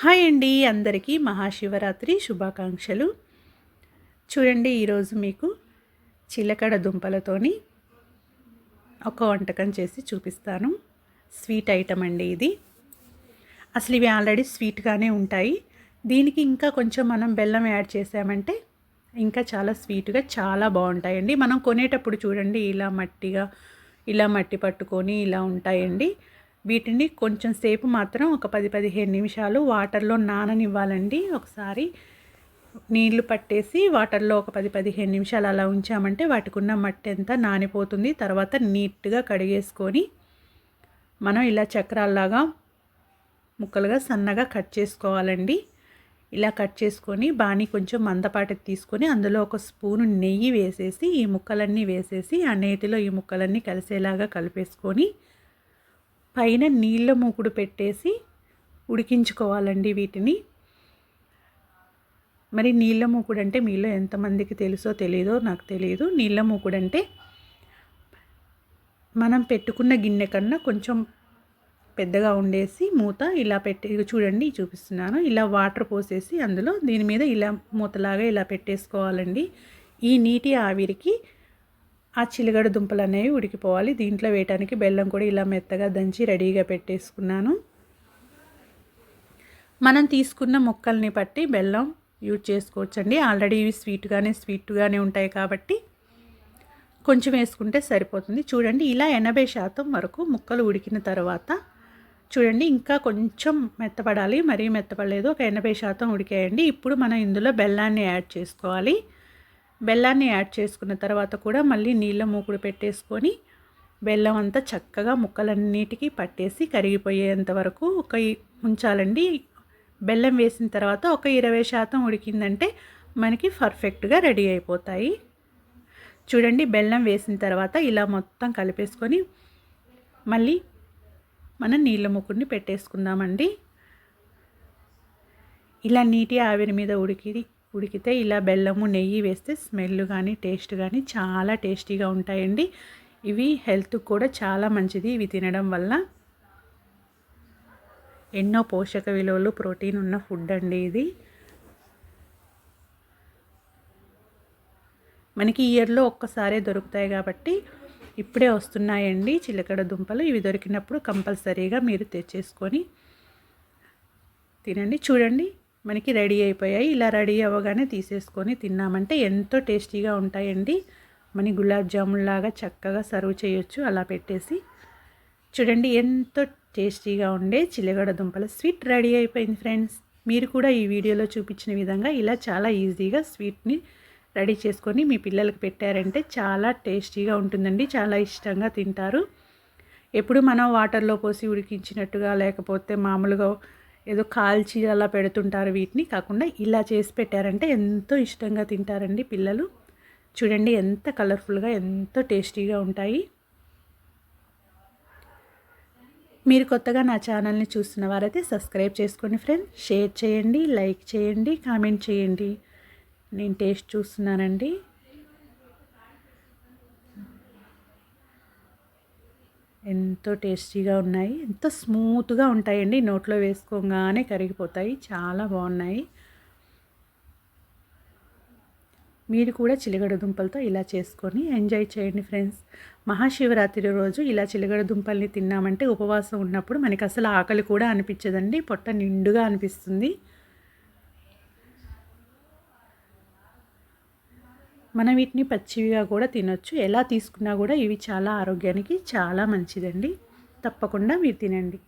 Hi అండి అందరికీ మహాశివరాత్రి శుభాకాంక్షలు. చూడండి ఈరోజు మీకు చిలకడ దుంపలతోని ఒక వంటకం చేసి చూపిస్తాను. స్వీట్ ఐటమ్ అండి ఇది. అసలు ఇవి ఆల్రెడీ స్వీట్గానే ఉంటాయి. దీనికి ఇంకా కొంచెం మనం బెల్లం యాడ్ చేసామంటే ఇంకా చాలా స్వీట్గా చాలా బాగుంటాయండి. మనం కొనేటప్పుడు చూడండి ఇలా మట్టిగా ఇలా మట్టి పట్టుకొని ఇలా ఉంటాయండి. వీటిని కొంచెం సేపు మాత్రం ఒక పది పదిహేను నిమిషాలు వాటర్లో నాననివ్వాలండి. ఒకసారి నీళ్ళు పట్టేసి వాటర్లో ఒక పది పదిహేను నిమిషాలు అలా ఉంచామంటే వాటికి ఉన్న మట్టి అంతా నానిపోతుంది. తర్వాత నీట్గా కడిగేసుకొని మనం ఇలా చక్రాల్లాగా ముక్కలుగా సన్నగా కట్ చేసుకోవాలండి. ఇలా కట్ చేసుకొని బాణీ కొంచెం మందపాటి తీసుకొని అందులో ఒక స్పూను నెయ్యి వేసేసి ఈ ముక్కలన్నీ వేసేసి ఆ నేతిలో ఈ ముక్కలన్నీ కలిసేలాగా కలిపేసుకొని పైన నీళ్ళ మూకుడు పెట్టేసి ఉడికించుకోవాలండి వీటిని. మరి నీళ్ళ మూకుడు అంటే మీలో ఎంతమందికి తెలుసో తెలియదో నాకు తెలియదు నీళ్ళ మూకుడు అంటే మనం పెట్టుకున్న గిన్నె కన్నా కొంచెం పెద్దగా ఉండేసి మూత ఇలా పెట్టి చూడండి చూపిస్తున్నాను. ఇలా వాటర్ పోసేసి అందులో దీని మీద ఇలా మూతలాగా ఇలా పెట్టేసుకోవాలండి. ఈ నీటి ఆవిరికి ఆ చిలగడ దుంపలు అనేవి ఉడికిపోవాలి. దీంట్లో వేయటానికి బెల్లం కూడా ఇలా మెత్తగా దంచి రెడీగా పెట్టేసుకున్నాను. మనం తీసుకున్న ముక్కల్ని బట్టి బెల్లం యూజ్ చేసుకోవచ్చండి. ఆల్రెడీ ఇవి స్వీట్గానే స్వీట్గానే ఉంటాయి కాబట్టి కొంచెం వేసుకుంటే సరిపోతుంది. చూడండి ఇలా ఎనభై శాతం వరకు ముక్కలు ఉడికిన తర్వాత చూడండి ఇంకా కొంచెం మెత్తపడాలి. మరీ మెత్తపడలేదు ఒక ఎనభై శాతం ఉడికేయండి. ఇప్పుడు మనం ఇందులో బెల్లాన్ని యాడ్ చేసుకోవాలి. బెల్లాన్ని యాడ్ చేసుకున్న తర్వాత కూడా మళ్ళీ నీళ్ళ మూకుడు పెట్టేసుకొని బెల్లం అంతా చక్కగా ముక్కలన్నిటికీ పట్టేసి కరిగిపోయేంత వరకు ఒక ఉంచాలండి బెల్లం వేసిన తర్వాత ఒక ఇరవై శాతం ఉడికిందంటే మనకి పర్ఫెక్ట్గా రెడీ అయిపోతాయి. చూడండి బెల్లం వేసిన తర్వాత ఇలా మొత్తం కలిపేసుకొని మళ్ళీ మనం నీళ్ళ ముక్కుడిని పెట్టేసుకుందామండి. ఇలా నీటి ఆవిరి మీద ఉడికి ఉడికితే ఇలా బెల్లము నెయ్యి వేస్తే స్మెల్ కానీ టేస్ట్ కానీ చాలా టేస్టీగా ఉంటాయండి. ఇవి హెల్త్ కూడా చాలా మంచిది. ఇవి తినడం వల్ల ఎన్నో పోషక విలువలు ప్రోటీన్ ఉన్న ఫుడ్ అండి ఇది. మనకి ఇయర్లో ఒక్కసారే దొరుకుతాయి కాబట్టి ఇప్పుడే వస్తున్నాయండి చిలకడ దుంపలు. ఇవి దొరికినప్పుడు కంపల్సరీగా మీరు తెచ్చేసుకొని తినండి. చూడండి మనకి రెడీ అయిపోయాయి. ఇలా రెడీ అవ్వగానే తీసేసుకొని తిన్నామంటే ఎంతో టేస్టీగా ఉంటాయండి. మన గులాబ్ జామున్ లాగా చక్కగా సర్వ్ చేయొచ్చు. అలా పెట్టేసి చూడండి ఎంతో టేస్టీగా ఉండే చిలగడ దుంపల స్వీట్ రెడీ అయిపోయింది ఫ్రెండ్స్. మీరు కూడా ఈ వీడియోలో చూపించిన విధంగా ఇలా చాలా ఈజీగా స్వీట్ని రెడీ చేసుకొని మీ పిల్లలకు పెట్టారంటే చాలా టేస్టీగా ఉంటుందండి. చాలా ఇష్టంగా తింటారు. ఎప్పుడు మనం వాటర్లో పోసి ఉడికించినట్టుగా లేకపోతే మామూలుగా ఏదో కాల్చి అలా పెడుతుంటారు వీటిని. కాకుండా ఇలా చేసి పెట్టారంటే ఎంతో ఇష్టంగా తింటారండి పిల్లలు. చూడండి ఎంత కలర్ఫుల్గా ఎంతో టేస్టీగా ఉంటాయి. మీరు కొత్తగా నా ఛానల్ని చూస్తున్న వారైతే సబ్స్క్రైబ్ చేసుకోండి ఫ్రెండ్స్. షేర్ చేయండి లైక్ చేయండి కామెంట్ చేయండి. నేను టేస్ట్ చూస్తున్నానండి. ఎంతో టేస్టీగా ఉన్నాయి. ఎంతో స్మూత్గా ఉంటాయండి. నోట్లో వేసుకోగానే కరిగిపోతాయి. చాలా బాగున్నాయి. మీరు కూడా చిలగడ దుంపలతో ఇలా చేసుకొని ఎంజాయ్ చేయండి ఫ్రెండ్స్. మహాశివరాత్రి రోజు ఇలా చిలగడ దుంపల్ని తిన్నామంటే ఉపవాసం ఉన్నప్పుడు మనకి అసలు ఆకలి కూడా అనిపించదండి. పొట్ట నిండుగా అనిపిస్తుంది. మనం వీటిని పచ్చివిగా కూడా తినొచ్చు. ఎలా తీసుకున్నా కూడా ఇవి చాలా ఆరోగ్యానికి చాలా మంచిదండి. తప్పకుండా మీరు తినండి.